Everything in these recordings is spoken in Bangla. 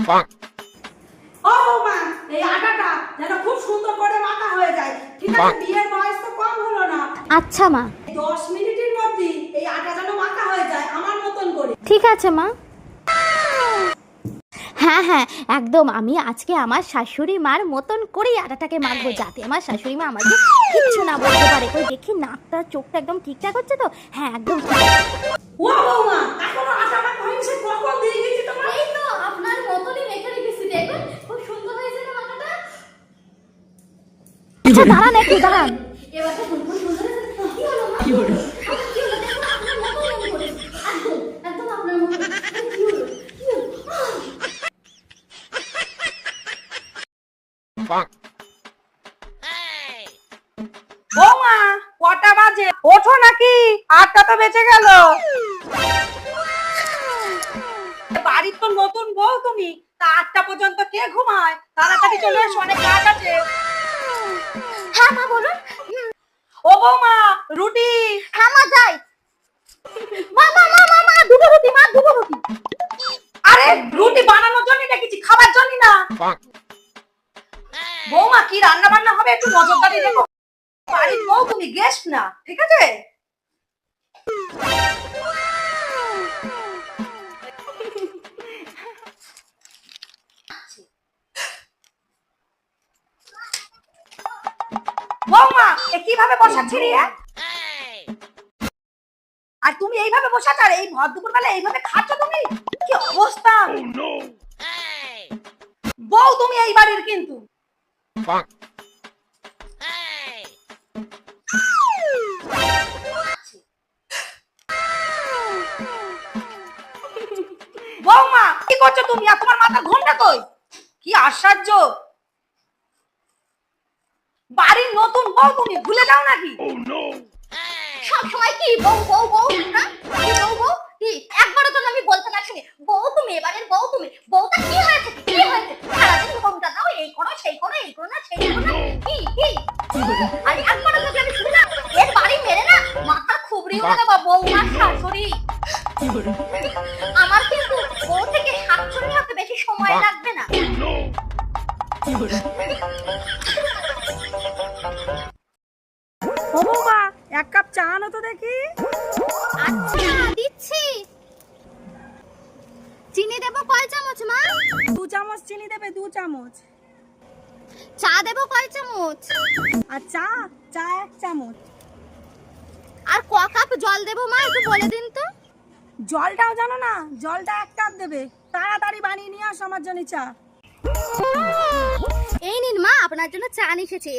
ও মা এই আটাটা যেন খুব সুন্দর করে মাখা হয়ে যায়। ঠিক আছে বিয়ের বয়স তো কম হলো না। আচ্ছা মা। দশ মিনিটের মধ্যে এই আটা যেন মাখা হয়ে যায় আমার মতন করে। ঠিক আছে মা। হ্যাঁ হ্যাঁ একদম। আমি আজকে আমার শাশুড়ি মার মতন করেই আটাটাকে মাখবো যাতে আমার শাশুড়ি মা আমাকে কিচ্ছু না বলতে পারে। কই দেখি নাকটা চোখটা একদম ঠিকঠাক হচ্ছে তো? হ্যাঁ একদম ও বৌমা এখনও আটা মাখা হয়নি সে কখন দিয়ে গেছি তোমার এই তো আপনার মতনই মেখে রেখেছি দেখুন খুব সুন্দর হয়েছে না মাথাটা আচ্ছা দাঁড়ান একটু দাঁড়ান এবার তো খুব সুন্দর হয়েছে কি হলো মা কি হলো কি হলো দেখুন আপনার মতন আমি করেছি একদম একদম আপনার মতন কি হলো কি হলো আহ! বৌমা কটা বাজে? ওঠো নাকি? আটটা তো বেঁচে গেল। বাড়ির তো নতুন বউ তুমি। তা আটটা পর্যন্ত কে ঘুমায়? তাড়াতাড়ি চলে এসো অনেক কাজ আছে। হ্যাঁ মা বলুন। ও বৌমা রুটি। হ্যাঁ মা যাই। মা মা মা মা মা দুটো রুটি মা দুটো রুটি। আরে রুটি বানানোর জন্য ডেকেছি খাবার জন্য না। বৌমা কি রান্না বান্না হবে? একটু নজরদারি দেখো। বাড়ির বউ তুমি গেস্ট না ঠিক আছে? বৌমা এ কীভাবে বসাচ্ছিলি হ্যাঁ আর তুমি এইভাবে বসাচ্ছ আর এই ভর দুপুর বেলা এইভাবে খাচ্ছ তুমি? কি অবস্থা? বউ তুমি এই বাড়ির কিন্তু। বৌমা কি করছ তুমি? আর তোমার মাথা ঘুমটা কই? কি আশ্চর্য। বাড়ির নতুন বউ তুমি ভুলে যাও নাকি? সব সময় কি বউ বউ বউ? না কি বউ বউ? কি? একবারও তো আমি বলতে না। শুনি বউ তুমি এবারের বউ তুমি। বউটা কি হয়েছে? কি হয়েছে? সারাদিন ঘুমটা দাও এই করো সেই করো এই করো না সেই করো না। কি কি? আর একবারও যদি আমি শুনি না? এর বাড়ি মেরে না? মাথা খুবরি হয়ে বউ আর শাশুড়ি। আমার কিন্তু বউ থেকে শাশুড়ি হতে বেশি সময় লাগবে না। ও বৌমা এক কাপ চা আনো তো দেখি। আচ্ছা দিচ্ছি। চিনি দেবো কয় চামচ মা? দু চামচ চিনি দেবে দু চামচ। চা দেবো কয় চামচ? আর চা চা এক চামচ। আর ক কাপ জল দেবো মা একটু বলে দিন তো? জলটাও জানো না জলটা এক কাপ দেবে। তাড়াতাড়ি বানিয়ে নিয়ে আসো আমার জন্য চা। এই নিন মা আপনার জন্য চা নিয়ে এসেছি।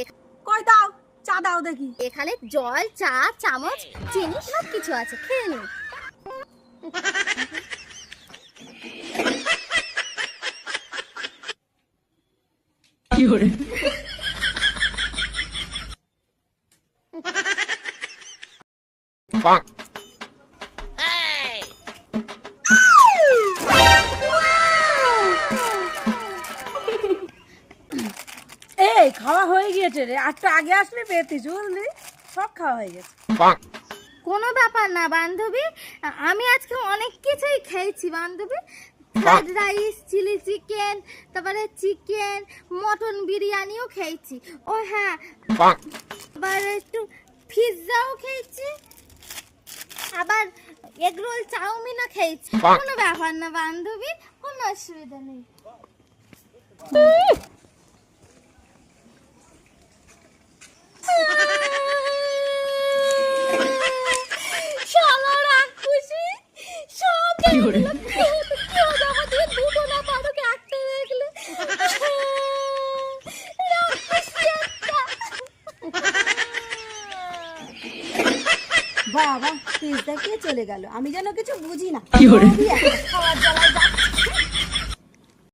কই দাও চা দাও দেখি। এখানে জল চা চামচ চিনি সব কিছু আছে খেয়ে নিন। এই খাওয়া হয়ে গিয়েছে রে। আটটা আগে আসলে পেতিস বুঝলি সব খাওয়া হয়ে গেছে। কোনো ব্যাপার না বান্ধবী। আমি আজকে অনেক কিছুই খেয়েছি বান্ধবী। ফ্রাইড রাইস চিলি চিকেন তারপরে চিকেন মটন বিরিয়ানিও খেয়েছি। ও হ্যাঁ। আবার একটু পিৎজাও খেয়েছি। আবার এগরোল চাউমিনও খেয়েছি। কোনো ব্যাপার না বান্ধবী কোনো অসুবিধা নেই শালা রাক্ষসী সব দেখল কি হতো আমাদের দুটো না পারোকে একটা দেখলে রাক্ষসী একটা বাবা পিসটা কে চলে গেল? আমি যেন কিছু বুঝি না। খাওয়ার জ্বালায়